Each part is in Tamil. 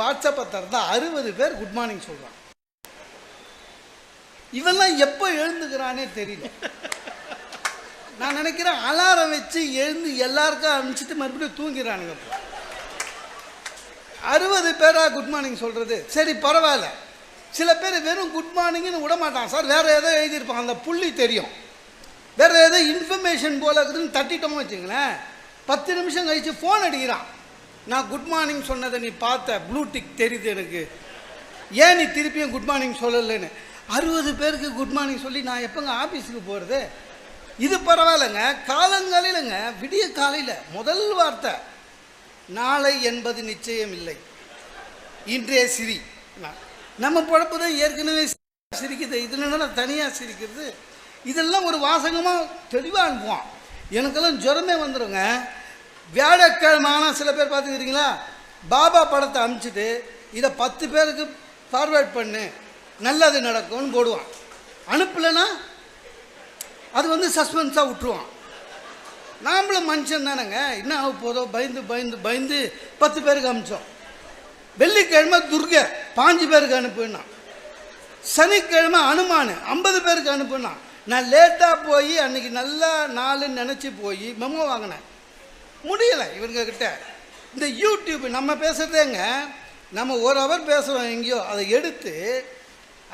வாட்ஸ்அப்பை திறந்தா அறுபது பேர் குட் மார்னிங் சொல்கிறான் இவெல்லாம் எப்போ எழுந்துக்கிறானே தெரியல. நான் நினைக்கிறேன் அலாரம் வச்சு எழுந்து எல்லாருக்கும் அனுப்பிச்சிட்டு மறுபடியும் தூங்கிறானுங்க இப்போ. அறுபது பேரா குட் மார்னிங் சொல்கிறது சரி பரவாயில்ல. சில பேர் வெறும் குட் மார்னிங்னு விட மாட்டான் சார் வேறு ஏதோ எழுதியிருப்பான் அந்த புள்ளி தெரியும். வேறு ஏதோ இன்ஃபர்மேஷன் போல இருக்குதுன்னு தட்டிட்டோம்னு வச்சுங்களேன். பத்து நிமிஷம் கழித்து ஃபோன் அடிக்கிறான். நான் குட் மார்னிங் சொன்னதை நீ பார்த்த ப்ளூடிக் தெரியுது எனக்கு. ஏன் நீ திருப்பியும் குட் மார்னிங் சொல்லலைன்னு? அறுபது பேருக்கு குட் மார்னிங் சொல்லி நான் எப்போங்க ஆஃபீஸுக்கு போகிறது இது பரவாயில்லைங்க. காலங்காலையிலங்க விடிய காலையில் முதல் வார்த்தை நாளை என்பது நிச்சயம் இல்லை. இன்றைய சிரி. நம்ம பொழப்பு தான் ஏற்கனவே சிரிக்குது. இதில் என்ன தனியாக சிரிக்கிறது? இதெல்லாம் ஒரு வாசகமாக தெளிவாக அனுப்புவான். எனக்கெல்லாம் ஜுரமே வந்துடுங்க வியாழக்கிழமை ஆனால் சில பேர் பார்த்துக்கிறீங்களா? பாபா படத்தை அனுப்பிச்சிட்டு இதை பத்து பேருக்கு ஃபார்வேர்ட் பண்ணு. நல்லது நடக்கும்னு போடுவான். அனுப்பலைன்னா அது வந்து சஸ்பென்ஸாக விட்டுருவான். நாமளும் மனுஷன் தானேங்க. என்ன ஆக போதோ பயந்து பயந்து பயந்து பத்து பேருக்கு அமிச்சோம் வெள்ளிக்கிழமை துர்கை பாஞ்சு பேருக்கு அனுப்புனான். சனிக்கிழமை அனுமான் ஐம்பது பேருக்கு அனுப்புனான். நான் லேட்டாக போய் அன்னைக்கு நல்லா நாளுன்னு நினச்சி போய் மெமோ வாங்கினேன். முடியலை இவங்க கிட்ட இந்த யூடியூப் நம்ம பேசுகிறதேங்க நம்ம ஒரு ஹவர் பேசுகிறோம் எங்கேயோ. அதை எடுத்து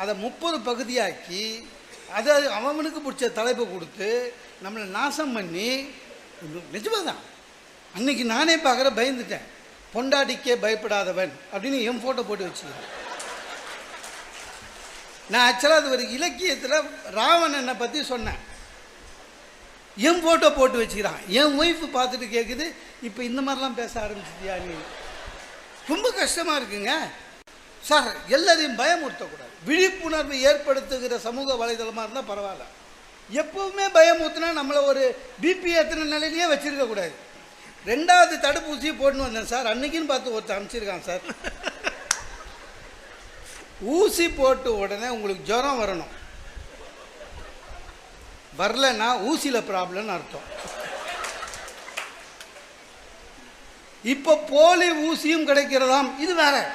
அதை முப்பது பகுதியாக்கி அதை அவனுக்கு பிடிச்ச தலைப்பை கொடுத்து நம்மளை நாசம் பண்ணி நிஜமாக தான் அன்னைக்கு நானே பார்க்குற பயந்துட்டேன். பொண்டாடிக்கே பயப்படாதவன் அப்படின்னு என் ஃபோட்டோ போட்டு வச்சுக்கிறேன். நான் ஆக்சுவலாக அது ஒரு இலக்கியத்தில் ராவணனை பற்றி சொன்னேன். என் ஃபோட்டோ போட்டு வச்சுக்கிறான். என் ஒய்ஃப் பார்த்துட்டு கேட்குது இப்போ இந்த மாதிரிலாம் பேச ஆரம்பிச்சிட்டியா நீ? ரொம்ப கஷ்டமாக இருக்குங்க. சார் எல்லாரையும் பயமுறுத்தக்கூடாது. விழிப்புணர்வு ஏற்படுத்துகிற சமூக வலைதளமாக இருந்தால் பரவாயில்ல. எப்போவுமே பயமுறுத்தினா நம்மளை ஒரு பிபி ஏற்றின நிலையிலேயே வச்சுருக்கக்கூடாது ரெண்டாவது தடுப்பூசி போட்டுன்னு வந்தேன் சார். அன்னைக்குன்னு பார்த்து ஒருத்தர் அனுப்பிச்சிருக்கான் சார். ஊசி போட்டு உடனே உங்களுக்கு ஜுரம் வரணும். வரலன்னா ஊசியில் ப்ராப்ளம்னு அர்த்தம். இப்போ போலி ஊசியும் கிடைக்கிறதாம். இது வேற.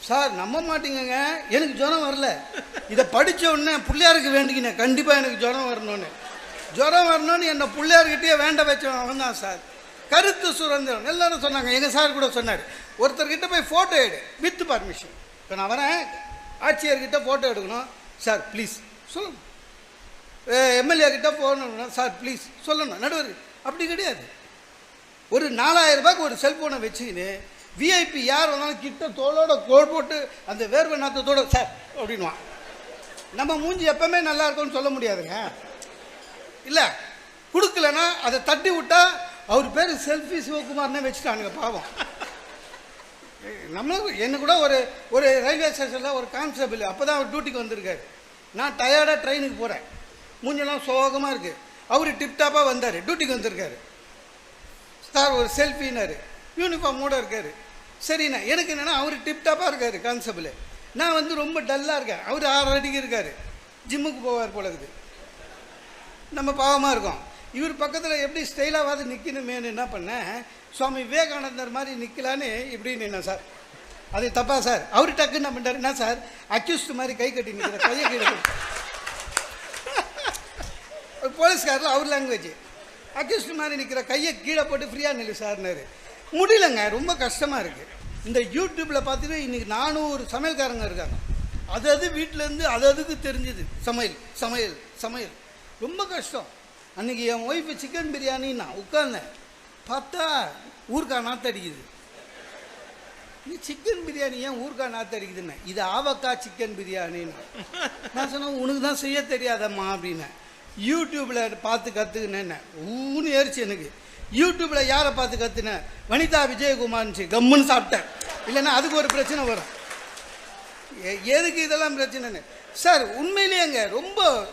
சார் நம்ப மாட்டீங்கங்க. எனக்கு ஜுரம் வரல. இதை படித்த உடனே பிள்ளையாருக்கு வேண்டிக்கினேன். கண்டிப்பாக எனக்கு ஜுரம் வரணும்னு. ஜுரம் வரணும்னு என்னை பிள்ளையார்கிட்டயே வேண்ட வச்சவன் அவன் தான் சார். கருத்து சுதந்திரம். எல்லாரும் சொன்னாங்க. எங்கள் சார் கூட சொன்னார். ஒருத்தர்கிட்ட போய் ஃபோட்டோ எடு. வித் பர்மிஷன் இப்போ நான் வரேன். ஆட்சியர்கிட்ட ஃபோட்டோ எடுக்கணும். சார் ப்ளீஸ் சொல்லுங்கள் எம்எல்ஏ கிட்ட போகணும் சார் ப்ளீஸ் சொல்லணும். நடுவர். அப்படி கிடையாது. ஒரு நாலாயிரம் ரூபாய்க்கு ஒரு செல்ஃபோனை வச்சுக்கின்னு விஐபி யார் வந்தாலும் கிட்ட தோளோட கோல் போட்டு அந்த வேர்வை நாத்தத்தோட சார் அப்படின்வான் நம்ம மூஞ்சி எப்பவுமே நல்லா இருக்கும்னு சொல்ல முடியாதுங்க. இல்லை கொடுக்கலன்னா அதை தட்டி விட்டா அவர் பேர் செல்ஃபி சிவகுமார்னே வச்சுட்டானுங்க பாவம். நம்மளும் என்ன கூட ஒரு ஒரு ரயில்வே ஸ்டேஷனில் ஒரு கான்ஸ்டபிள் அப்போ தான் அவர் டியூட்டிக்கு வந்திருக்காரு. நான் டயர்டாக ட்ரெயினுக்கு போகிறேன் மூஞ்செல்லாம் சோகமாக இருக்குது அவர் டிப்டாப்பாக வந்தார். டியூட்டிக்கு வந்திருக்காரு. சார் ஒரு செல்ஃபின்னாரு மூட இருக்கார். சரிண்ணா எனக்கு என்னென்னா அவர் டிப்டாப்பாக இருக்கார் கான்ஸ்டபிள் நான் வந்து ரொம்ப டல்லாக இருக்கேன். அவர் ஆறு அடிக்கு இருக்கார். ஜிம்முக்கு போவார் போல இருக்குது. நம்ம பாவமாக இருக்கோம். இவர் பக்கத்தில் எப்படி ஸ்டைலாவது நிற்கணுமேனு என்ன பண்ணேன்? சுவாமி விவேகானந்தர் மாதிரி நிற்கலான்னு இப்படி நின்னேன் சார். அது தப்பா சார். அவர் டக்குன்னு என்ன பண்ணிட்டாரு? என்ன சார்? அக்யூஸ்ட் மாதிரி கை கட்டி நிற்கிற கையை கீழே போலீஸ்காரில் அவர் லாங்குவேஜ் அக்யூஸ்ட் மாதிரி நிற்கிற கையை கீழே போட்டு ஃப்ரீயாக நில்லு சார்னாரு முடியலங்க ரொம்ப கஷ்டமாக இருக்குது இந்த யூடியூப்பில் பார்த்துட்டு இன்றைக்கி நானூறு சமையல்காரங்க இருக்காங்க. அது அது வீட்டிலேருந்து அது அதுக்கு தெரிஞ்சுது. சமையல் சமையல் சமையல். ரொம்ப கஷ்டம். அன்றைக்கி என் ஒய்ஃபு சிக்கன் பிரியாணி நான் உட்கார்ந்தேன். பார்த்தா ஊர்க்கா நாத்தடிக்குது நீ சிக்கன் பிரியாணி ஏன் ஊர்க்கா நாத்தடிக்குதுன்னு இது ஆவக்கா சிக்கன் பிரியாணின்னு. நான் சொன்னேன் உனக்கு தான் செய்ய தெரியாதம்மா அப்படின்னேன் யூடியூப்பில் பார்த்து கற்றுக்கினேன் ஊன்னு ஏறிச்சு எனக்கு. யூடியூப்பில் யாரை பார்த்து கற்றுனேன் வனிதா விஜயகுமார்னுச்சு. கம்முன்னு சாப்பிட்டேன். இல்லைன்னா அதுக்கு ஒரு பிரச்சனை வரும். எ- எதுக்கு இதெல்லாம் பிரச்சனைன்னு? சார் உண்மையிலேயேங்க ரொம்ப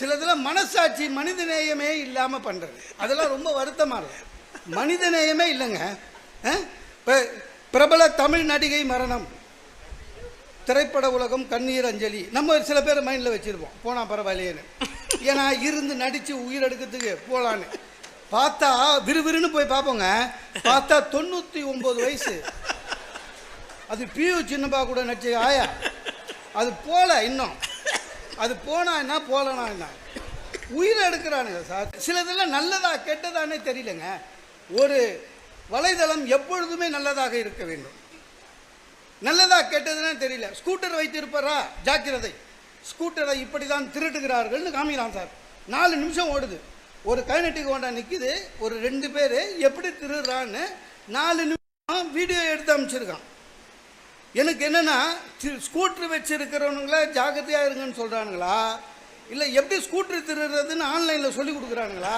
சிலதெல்லாம் மனசாட்சி மனிதநேயமே இல்லாமல் பண்ணுறது அதெல்லாம் ரொம்ப வருத்தமாக இருக்கும் மனிதநேயமே இல்லைங்க. இப்போ பிரபல தமிழ் நடிகை மரணம். திரைப்பட உலகம் கண்ணீர் அஞ்சலி. நம்ம சில பேர் மைண்டில் வச்சுருப்போம். போனால் பரவாயில்லையேன்னு. ஏன்னா இருந்து நடித்து உயிர் எடுக்கிறதுக்கு போகலான்னு பார்த்தா விறுவிறுன்னு போய் பார்ப்போங்க. பார்த்தா தொண்ணூற்றி ஒம்பது வயசு. அது பியூ சின்னப்பா கூட நடிச்ச ஆயா. அது போல இன்னும். அது போனா என்ன போலனா என்ன? உயிரை எடுக்கிறானுங்க சார். சிலதெல்லாம் நல்லதா கெட்டதானே தெரியலங்க. ஒரு வலைதளம் எப்பொழுதுமே நல்லதாக இருக்க வேண்டும். நல்லதா கெட்டதுன்னு தெரியல. ஸ்கூட்டர் வைத்திருப்பாரா ஜாக்கிரதை. ஸ்கூட்டரை இப்படி தான் திருட்டுகிறார்கள்னு காமிக்கிறான் சார். நாலு நிமிஷம் ஓடுது. ஒரு கைநட்டிக்கு ஹோண்டா நிற்கிது ஒரு ரெண்டு பேர் எப்படி திருடுறான்னு நாலு நிமிஷம் வீடியோ எடுத்து அமைச்சிருக்கான். எனக்கு என்னன்னா ஸ்கூட்ரு ஸ்கூட்டர் ஜாக்கிரதையாக இருங்கன்னு சொல்கிறானுங்களா இல்லை எப்படி ஸ்கூட்ரு திருடுறதுன்னு ஆன்லைனில் சொல்லி கொடுக்குறானுங்களா?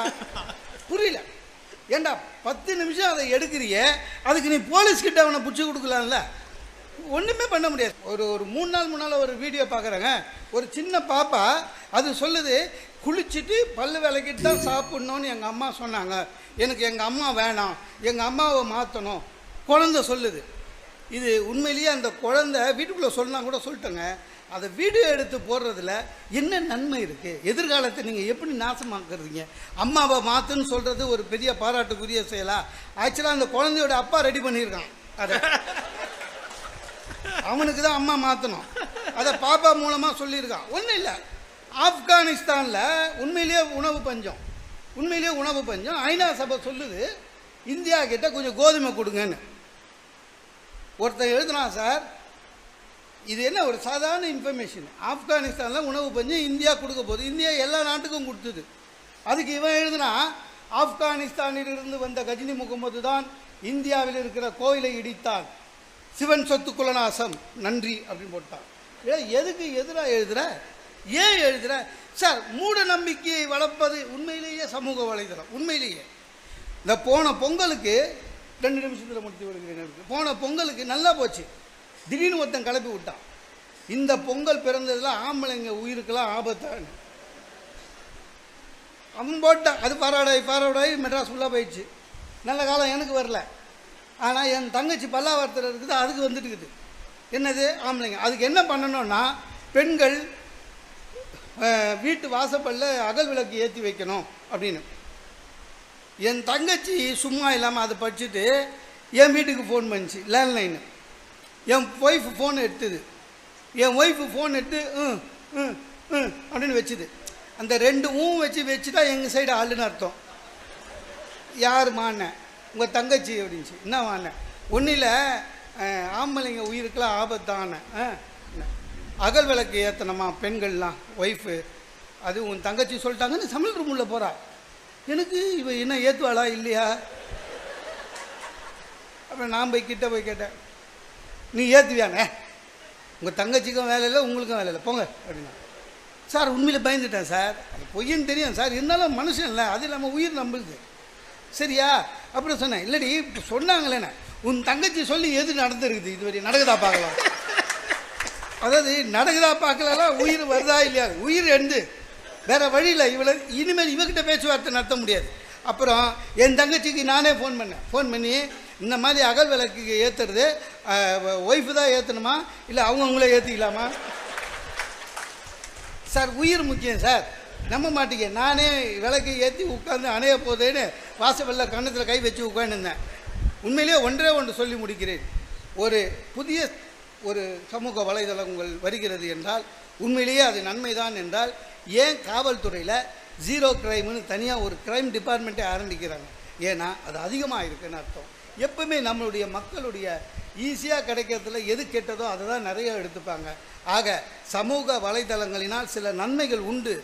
புரியல. ஏண்டா பத்து நிமிஷம் அதை எடுக்கிறியே? அதுக்கு நீ போலீஸ்கிட்ட அவனை பிடிச்சி கொடுக்கலாம்ல? ஒன்றுமே பண்ண முடியாது. ஒரு ஒரு மூணு நாள் மூணு நாள் ஒரு வீடியோ பார்க்குறேங்க. ஒரு சின்ன பாப்பா அது சொல்லுது குளிச்சுட்டு பல்லு விளக்கிட்டு தான் சாப்பிட்ணுன்னு எங்கள் அம்மா சொன்னாங்க. எனக்கு எங்கள் அம்மா வேணாம். எங்கள் அம்மாவை மாற்றணும் குழந்தை சொல்லுது. இது உண்மையிலேயே அந்த குழந்தை வீட்டுக்குள்ளே சொன்னால் கூட சொல்லிட்டேங்க. அதை வீடியோ எடுத்து போடுறதுல என்ன நன்மை இருக்குது எதிர்காலத்தை நீங்கள் எப்படி நாசமாக்குறீங்க? அம்மாவை மாற்றுன்னு சொல்கிறது ஒரு பெரிய பாராட்டுக்குரிய செயலா? ஆக்சுவலாக அந்த குழந்தையோட அப்பா ரெடி பண்ணியிருக்கான். அதை. அவனுக்கு தான் அம்மா மாற்றணும் அதை பாப்பா மூலமாக சொல்லியிருக்கான். ஒன்றும் இல்லை. ஆப்கானிஸ்தானில் உண்மையிலேயே உணவு பஞ்சம். உண்மையிலேயே உணவு பஞ்சம். ஐநா சபை சொல்லுது இந்தியா கிட்ட கொஞ்சம் கோதுமை கொடுங்கன்னு. ஒருத்தன் எழுதுனா சார் இது என்ன ஒரு சாதாரண இன்ஃபர்மேஷன் ஆப்கானிஸ்தானில் உணவு பஞ்சம் இந்தியா கொடுக்க போகுது. இந்தியா எல்லா நாட்டுக்கும் கொடுத்தது. அதுக்கு இவன் எழுதுனா ஆப்கானிஸ்தானிலிருந்து வந்த கஜினி முகமது தான் இந்தியாவில் இருக்கிற கோயிலை இடித்தான் சிவன் சொத்து குலநாசம் நன்றி அப்படின்னு போட்டான். ஏ எதுக்கு எதிராக எழுதுற? ஏன் எழுதுற? சார் மூட நம்பிக்கையை வளர்ப்பது உண்மையிலேயே சமூக வலைதளம். உண்மையிலேயே. இந்த போன பொங்கலுக்கு ரெண்டு நிமிஷத்தில் முடித்து விடுகிறேன் போன பொங்கலுக்கு நல்லா போச்சு. திடீர்னு ஒருத்தன் கிளப்பி விட்டான். இந்த பொங்கல் பிறந்ததில் ஆம்பளைங்க உயிருக்கெல்லாம் ஆபத்தான்னு அவன் போட்டான். அது பாராடாய் பாராடாய் மெட்ராஸ் ஃபுல்லாக போயிடுச்சு. நல்ல காலம் எனக்கு வரல. ஆனால் என் தங்கச்சி பல்லாவரத்தில் இருக்குது அதுக்கு வந்துட்டு இருக்குது என்னது? ஆம்பளைங்க. அதுக்கு என்ன பண்ணணும்னா பெண்கள் வீட்டு வாசப்பல்ல அகல் விளக்கு ஏற்றி வைக்கணும் அப்படின்னு. என் தங்கச்சி சும்மா இல்லாமல் அதை படிச்சுட்டு என் வீட்டுக்கு ஃபோன் பண்ணிச்சு லேண்ட்லைனு என் ஒய்ஃப் ஃபோன் எடுத்தது. என் ஒய்ஃபு ஃபோன் எடுத்து ம் ம் ம் அப்படின்னு வச்சுது. அந்த ரெண்டு ஊம் வச்சு வச்சுட்டா எங்கள் சைடு ஆளுன்னு அர்த்தம். யார் மாண்ண உங்கள் தங்கச்சி அப்படின்ச்சு. என்ன வாங்க ஒன்றும் இல்லை ஆம்பளைங்க உயிருக்கெல்லாம் ஆபத்தான ஆ, என்ன? அகல் விளக்கு ஏற்றணுமா பெண்கள்லாம் ஒய்ஃபு அது உன் தங்கச்சி சொல்லிட்டாங்கன்னு சமையல் ரூம் உள்ள போகிறா எனக்கு இவ என்ன ஏற்றுவாளா இல்லையா? அப்புறம் நான் போய் கிட்டே போய் கேட்டேன். நீ ஏற்றுவியானே உங்கள் தங்கச்சிக்கும் வேலை இல்லை உங்களுக்கும் வேலை இல்லை. போங்க அப்படின்னா. சார் உண்மையில் பயந்துட்டேன் சார். அது பொய்யன்னு தெரியும் சார். இருந்தாலும் மனுஷன் இல்லை. அது இல்லாமல் உயிர் நம்புது சரியா? அப்புறம் சொன்னேன். இல்லடி இப்போ சொன்னாங்களேண்ணே உன் தங்கச்சி சொல்லி எது நடந்துருக்குது? இதுவரை நடக்குதா பார்க்கலாம். அதாவது நடக்குதா பார்க்கலாம் உயிர் வருதா இல்லையா? உயிர் எண்டு வேற வழியில் இவளை இனிமேல் இவகிட்ட பேச்சுவார்த்தை நடத்த முடியாது. அப்புறம் என் தங்கச்சிக்கு நானே ஃபோன் பண்ணேன். ஃபோன் பண்ணி இந்த மாதிரி அகல் விளக்குக்கு ஏற்றுறது ஒய்ஃபு தான் ஏற்றணுமா இல்லை அவங்கவுங்களே ஏற்றிக்கலாமா சார் உயிர் முக்கியம் சார். நம்ப மாட்டீங்க. நானே விளக்கு ஏற்றி உட்காந்து அணைய போதேன்னு வாசவல்ல கன்னத்தில் கை வச்சு உட்காந்துருந்தேன் உண்மையிலேயே ஒன்றே ஒன்று சொல்லி முடிக்கிறேன். ஒரு புதிய ஒரு சமூக வலைதளங்கள் வருகிறது என்றால் உண்மையிலேயே அது நன்மைதான் என்றால் ஏன் காவல்துறையில் ஜீரோ கிரைம்னு தனியாக ஒரு கிரைம் டிபார்ட்மெண்ட்டே ஆரம்பிக்கிறாங்க? ஏன்னா அது அதிகமாக இருக்குன்னு அர்த்தம். எப்பவுமே நம்மளுடைய மக்களுடைய ஈஸியாக கிடைக்கிறதுல எது கெட்டதோ அதை தான் நிறைய எடுத்துப்பாங்க. ஆக சமூக வலைதளங்களினால் சில நன்மைகள் உண்டு.